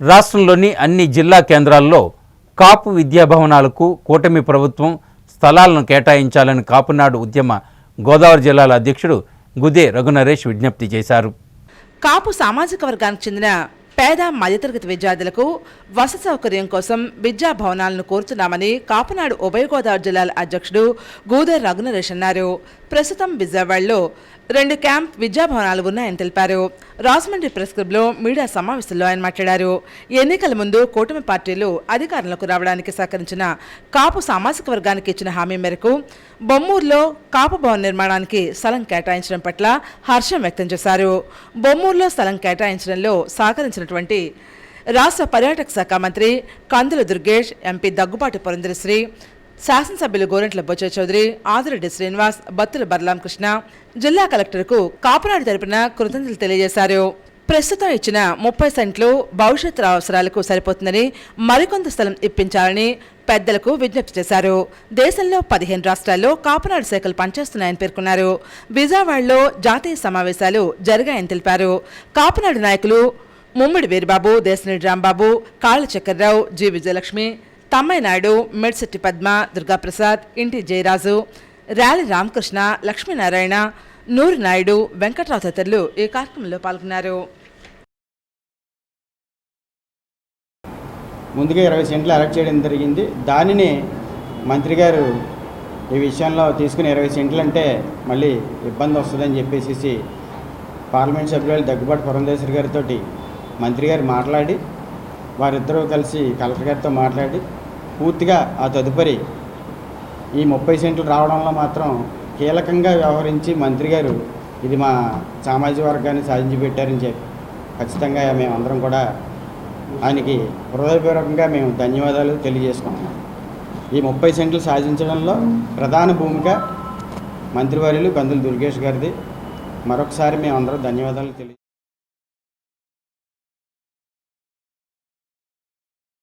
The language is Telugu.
రాష్ట్రంలోని అన్ని జిల్లా కేంద్రాల్లో కాపు విద్యాభవనాలకు కూటమి ప్రభుత్వం స్థలాలను కేటాయించాలని కాపునాడు ఉద్యమ గోదావరి జిల్లాల అధ్యక్షుడు గుదే రఘునరేష్ విజ్ఞప్తి చేశారు. కాపు సామాజిక వర్గానికి చెందిన పేద మధ్యతరగతి విద్యార్థులకు వసతి సౌకర్యం కోసం విద్యా భవనాలను కోరుతున్నామని కాపునాడు ఉభయ గోదావరి జిల్లాల అధ్యక్షుడు గూదర్ రఘునరేష్ అన్నారు. ప్రస్తుతం విజయవాడలో రెండు క్యాంప్ విద్యా భవనాలు ఉన్నాయని తెలిపారు. రాజమండ్రి ప్రెస్ క్లబ్లో మీడియా సమావేశంలో ఆయన మాట్లాడారు. ఎన్నికల ముందు కూటమి పార్టీలు అధికారంలోకి రావడానికి సహకరించిన కాపు సామాజిక వర్గానికి ఇచ్చిన హామీ మేరకు బొమ్మూరులో కాపు భవన్ నిర్మాణానికి స్థలం కేటాయించడం పట్ల హర్షం వ్యక్తం చేశారు. బొమ్మూరులో స్థలం కేటాయించడంలో సహకరించినటువంటి రాష్ట్ర పర్యాటక శాఖ మంత్రి కందుల దుర్గేష్ ఎంపీ దగ్గుబాటి పురంధరశ్రీ శాసనసభ్యులు గోరంట్ల బొచ్చ చౌదరి ఆదిరెడ్డి శ్రీనివాస్ బత్తుల బర్లాం కృష్ణ జిల్లా కలెక్టర్కు కాపునాడు తరపున కృతజ్ఞతలు తెలియజేశారు. ప్రస్తుతం ఇచ్చిన ముప్పై సెంట్లు భవిష్యత్ అవసరాలకు సరిపోతుందని మరికొంత స్థలం ఇప్పించాలని పెద్దలకు విజ్ఞప్తి చేశారు. దేశంలో పదిహేను రాష్ట్రాల్లో కాపునాడు శాఖలు పనిచేస్తున్నాయని పేర్కొన్నారు. విజయవాడలో జాతీయ సమావేశాలు జరిగాయని తెలిపారు. కాపునాడు నాయకులు ముమ్మిడి వీరబాబు దేశనేడి రాంబాబు కాళ్ళ చక్కెరరావు జి. విజయలక్ష్మి తమ్మైనాయుడు నాయుడు పద్మ దుర్గాప్రసాద్ ఇంటి జయరాజు ర్యాలి రామకృష్ణ లక్ష్మీనారాయణ నూరు నాయుడు వెంకట్రావు తదితరులు ఈ కార్యక్రమంలో పాల్గొన్నారు. ముందుగా ఇరవై సెంట్లు అలర్ట్ చేయడం జరిగింది. దానిని మంత్రి గారు ఈ విషయంలో తీసుకుని ఇరవై సెంట్లు అంటే మళ్ళీ ఇబ్బంది వస్తుందని చెప్పేసి పార్లమెంట్ సభ్యులు దగ్గుబాటు పురంధేశ్వరి గారితో మంత్రి గారు మాట్లాడి వారిద్దరూ కలిసి కలెక్టర్ గారితో మాట్లాడి పూర్తిగా ఆ తదుపరి ఈ ముప్పై సెంట్లు రావడంలో మాత్రం కీలకంగా వ్యవహరించి మంత్రి గారు ఇది మా సామాజిక వర్గాన్ని సాధించి పెట్టారని చెప్పి ఖచ్చితంగా మేమందరం కూడా ఆయనకి హృదయపూర్వకంగా మేము ధన్యవాదాలు తెలియజేసుకుంటున్నాం. ఈ ముప్పై సెంట్లు సాధించడంలో ప్రధాన భూమిక మంత్రివర్యులు కందులు దుర్గేష్ గారిది. మరొకసారి మేమందరం ధన్యవాదాలు తెలియ